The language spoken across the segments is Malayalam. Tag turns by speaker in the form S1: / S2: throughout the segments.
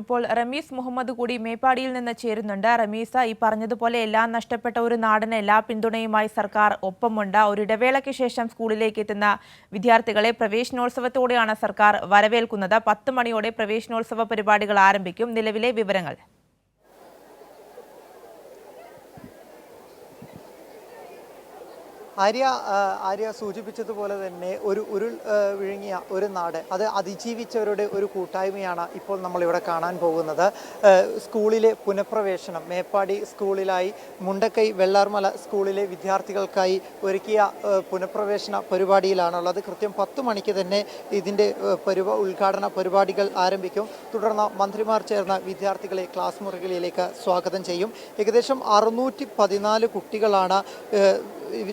S1: ഇപ്പോൾ റമീസ് മുഹമ്മദ് കൂടി മേപ്പാടിയിൽ നിന്ന് ചേരുന്നുണ്ട്. റമീസ ഈ പറഞ്ഞതുപോലെ എല്ലാം നഷ്ടപ്പെട്ട ഒരു നാടിന് എല്ലാ പിന്തുണയുമായി സർക്കാർ ഒപ്പമുണ്ട്. ഒരു ഇടവേളയ്ക്ക് ശേഷം സ്കൂളിലേക്ക് എത്തുന്ന വിദ്യാർത്ഥികളെ പ്രവേശനോത്സവത്തോടെയാണ് സർക്കാർ വരവേൽക്കുന്നത്. പത്ത് മണിയോടെ പ്രവേശനോത്സവ പരിപാടികൾ ആരംഭിക്കും. നിലവിലെ വിവരങ്ങൾ.
S2: ആര്യ ആര്യ സൂചിപ്പിച്ചതുപോലെ തന്നെ ഒരു ഉരുൾ വിഴുങ്ങിയ ഒരു നാട് അത് അതിജീവിച്ചവരുടെ ഒരു കൂട്ടായ്മയാണ് ഇപ്പോൾ നമ്മളിവിടെ കാണാൻ പോകുന്നത്. സ്കൂളിലെ പുനഃപ്രവേശനം മേപ്പാടി സ്കൂളിലായി മുണ്ടക്കൈ വെള്ളാർമല സ്കൂളിലെ വിദ്യാർത്ഥികൾക്കായി ഒരുക്കിയ പുനഃപ്രവേശന പരിപാടിയിലാണുള്ളത്. കൃത്യം പത്ത് മണിക്ക് തന്നെ ഇതിന്റെ പരിപാ ഉദ്ഘാടന പരിപാടികൾ ആരംഭിക്കും. തുടർന്ന് മന്ത്രിമാർ ചേർന്ന വിദ്യാർത്ഥികളെ ക്ലാസ് മുറികളിലേക്ക് സ്വാഗതം ചെയ്യും. ഏകദേശം അറുന്നൂറ്റി കുട്ടികളാണ്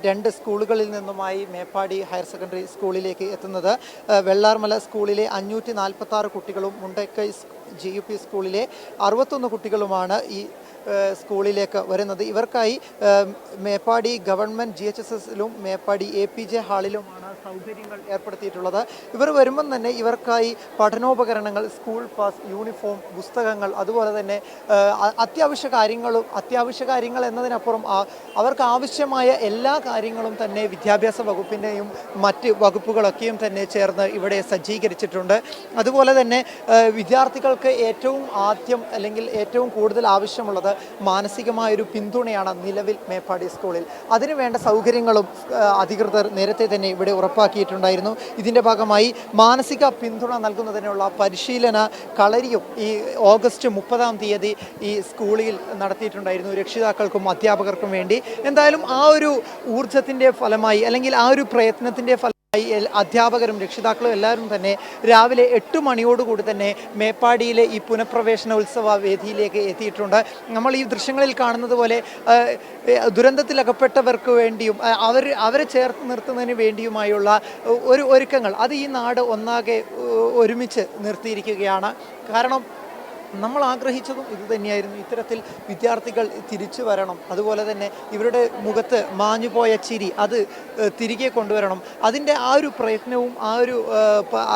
S2: രണ്ട് സ്കൂളുകളിൽ നിന്നുമായി മേപ്പാടി ഹയർ സെക്കൻഡറി സ്കൂളിലേക്ക് എത്തുന്നത് വെള്ളാർമല സ്കൂളിലെ അഞ്ഞൂറ്റി കുട്ടികളും മുണ്ടക്കൈ ജി യു പി സ്കൂളിലെ അറുപത്തൊന്ന് കുട്ടികളുമാണ് ഈ സ്കൂളിലേക്ക് വരുന്നത്. ഇവർക്കായി Meppadi government G H S എസിലും Meppadi A P J ഹാളിലുമാണ് സൗകര്യങ്ങൾ ഏർപ്പെടുത്തിയിട്ടുള്ളത്. ഇവർ വരുമ്പം തന്നെ ഇവർക്കായി പഠനോപകരണങ്ങൾ സ്കൂൾ പാസ് യൂണിഫോം പുസ്തകങ്ങൾ അതുപോലെ തന്നെ അത്യാവശ്യ കാര്യങ്ങളും അത്യാവശ്യ കാര്യങ്ങൾ എന്നതിനപ്പുറം അവർക്ക് ആവശ്യമായ എല്ലാ കാര്യങ്ങളും തന്നെ വിദ്യാഭ്യാസ വകുപ്പിന്റെയും മറ്റ് വകുപ്പുകളൊക്കെയും തന്നെ ചേർന്ന് ഇവിടെ സജ്ജീകരിച്ചിട്ടുണ്ട്. അതുപോലെ തന്നെ വിദ്യാർത്ഥികൾക്ക് ഏറ്റവും ആദ്യം അല്ലെങ്കിൽ ഏറ്റവും കൂടുതൽ ആവശ്യമുള്ളത് മാനസികമായൊരു പിന്തുണയാണ് നിലവിൽ മേപ്പാടി സ്കൂളിൽ. അതിന് വേണ്ട സൗകര്യങ്ങളും അധികൃതർ നേരത്തെ തന്നെ ഇവിടെ ഉറപ്പാക്കിയിട്ടുണ്ടായിരുന്നു. ഇതിന്റെ ഭാഗമായി മാനസിക പിന്തുണ നൽകുന്നതിനുള്ള പരിശീലന കളരിയും ഈ ഓഗസ്റ്റ് മുപ്പതാം തീയതി ഈ സ്കൂളിൽ നടത്തിയിട്ടുണ്ടായിരുന്നു രക്ഷിതാക്കൾക്കും അധ്യാപകർക്കും വേണ്ടി. എന്തായാലും ആ ഒരു ഊർജത്തിന്റെ ഫലമായി അല്ലെങ്കിൽ ആ ഒരു പ്രയത്നത്തിന്റെ അധ്യാപകരും രക്ഷിതാക്കളും എല്ലാവരും തന്നെ രാവിലെ എട്ട് മണിയോടുകൂടി തന്നെ മേപ്പാടിയിലെ ഈ പുനഃപ്രവേശന ഉത്സവ വേദിയിലേക്ക് എത്തിയിട്ടുണ്ട്. നമ്മൾ ഈ ദൃശ്യങ്ങളിൽ കാണുന്നത് പോലെ ദുരന്തത്തിലകപ്പെട്ടവർക്ക് വേണ്ടിയും അവർ അവരെ ചേർത്ത് നിർത്തുന്നതിന് വേണ്ടിയുമായുള്ള ഒരു ഒരുക്കങ്ങൾ അത് ഈ നാട് ഒന്നാകെ ഒരുമിച്ച് നിർത്തിയിരിക്കുകയാണ്. കാരണം നമ്മൾ ആഗ്രഹിച്ചതും ഇത് തന്നെയായിരുന്നു. ഇത്തരത്തിൽ വിദ്യാർത്ഥികൾ തിരിച്ചു വരണം. അതുപോലെ തന്നെ ഇവരുടെ മുഖത്ത് മാഞ്ഞുപോയ ചിരി അത് തിരികെ കൊണ്ടുവരണം. അതിന്റെ ആ ഒരു പ്രയത്നവും ആ ഒരു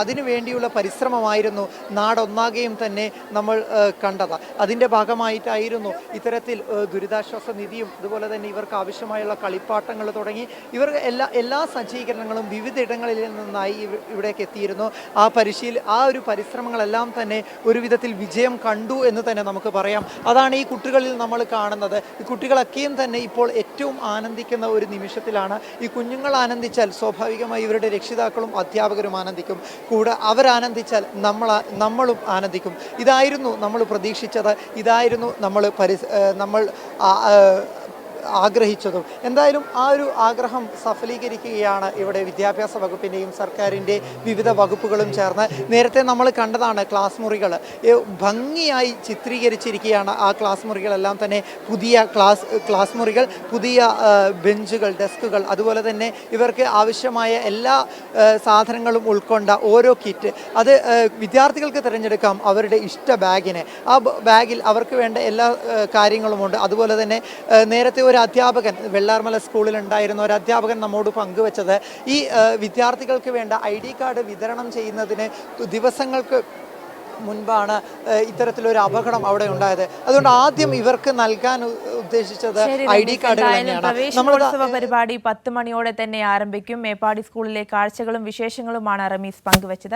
S2: അതിനു വേണ്ടിയുള്ള പരിശ്രമമായിരുന്നു നാടൊന്നാകെയും തന്നെ നമ്മൾ കണ്ടത്. അതിന്റെ ഭാഗമായിട്ടായിരുന്നു ഇത്തരത്തിൽ ദുരിതാശ്വാസ നിധിയും അതുപോലെ തന്നെ ഇവർക്ക് ആവശ്യമായുള്ള കളിപ്പാട്ടങ്ങൾ തുടങ്ങി. ഇവർ എല്ലാ എല്ലാ സജ്ജീകരണങ്ങളും വിവിധ ഇടങ്ങളിൽ നിന്നായി ഇവിടേക്ക് എത്തിയിരുന്നു. ആ പരിശീല ആ ഒരു പരിശ്രമങ്ങളെല്ലാം തന്നെ ഒരു വിധത്തിൽ വിജയം കണ്ടു എന്ന് തന്നെ നമുക്ക് പറയാം. അതാണ് ഈ കുട്ടികളിൽ നമ്മൾ കാണുന്നത്. ഈ കുട്ടികളൊക്കെയും തന്നെ ഇപ്പോൾ ഏറ്റവും ആനന്ദിക്കുന്ന ഒരു നിമിഷത്തിലാണ്. ഈ കുഞ്ഞുങ്ങൾ ആനന്ദിച്ചാൽ സ്വാഭാവികമായി ഇവരുടെ രക്ഷിതാക്കളും അധ്യാപകരും ആനന്ദിക്കും. കൂടെ അവരാനന്ദിച്ചാൽ നമ്മൾ നമ്മളും ആനന്ദിക്കും. ഇതായിരുന്നു നമ്മൾ പ്രതീക്ഷിച്ചത്. ഇതായിരുന്നു നമ്മൾ പരി നമ്മൾ ആഗ്രഹിച്ചതും. എന്തായാലും ആ ഒരു ആഗ്രഹം സഫലീകരിക്കുകയാണ് ഇവിടെ വിദ്യാഭ്യാസ വകുപ്പിന്റെയും സർക്കാരിന്റെ വിവിധ വകുപ്പുകളും ചേർന്ന്. നേരത്തെ നമ്മൾ കണ്ടതാണ് ക്ലാസ് മുറികൾ. ഭംഗിയായി ചിത്രീകരിച്ചിരിക്കുകയാണ് ആ ക്ലാസ് മുറികളെല്ലാം തന്നെ. പുതിയ ക്ലാസ് ക്ലാസ് മുറികൾ പുതിയ ബെഞ്ചുകൾ ഡെസ്കുകൾ അതുപോലെ തന്നെ ഇവർക്ക് ആവശ്യമായ എല്ലാ സാധനങ്ങളും ഉൾക്കൊണ്ട ഓരോ കിറ്റ്. അത് വിദ്യാർത്ഥികൾക്ക് തിരഞ്ഞെടുക്കാം അവരുടെ ഇഷ്ട ബാഗിനെ. ആ ബാഗിൽ അവർക്ക് വേണ്ട എല്ലാ കാര്യങ്ങളുമുണ്ട്. അതുപോലെ തന്നെ നേരത്തെ ഒരു അധ്യാപകൻ വെള്ളാർമല സ്കൂളിൽ ഉണ്ടായിരുന്ന ഒരു അധ്യാപകൻ നമ്മോട് പങ്കുവച്ചത് ഈ വിദ്യാർത്ഥികൾക്ക് വേണ്ട ഐ ഡി കാർഡ് വിതരണം ചെയ്യുന്നതിന് ദിവസങ്ങൾക്ക് മുൻപാണ് ഇത്തരത്തിലൊരു അപകടം അവിടെ ഉണ്ടായത്. അതുകൊണ്ട് ആദ്യം ഇവർക്ക് നൽകാൻ ഉദ്ദേശിച്ചത് ഐ ഡി
S1: കാർഡ്
S2: കാർഡുകൾ
S1: പരിപാടി പത്ത് മണിയോടെ തന്നെ ആരംഭിക്കും. മേപ്പാടി സ്കൂളിലെ കാഴ്ചകളും വിശേഷങ്ങളുമാണ് റമീസ് പങ്കുവച്ചത്.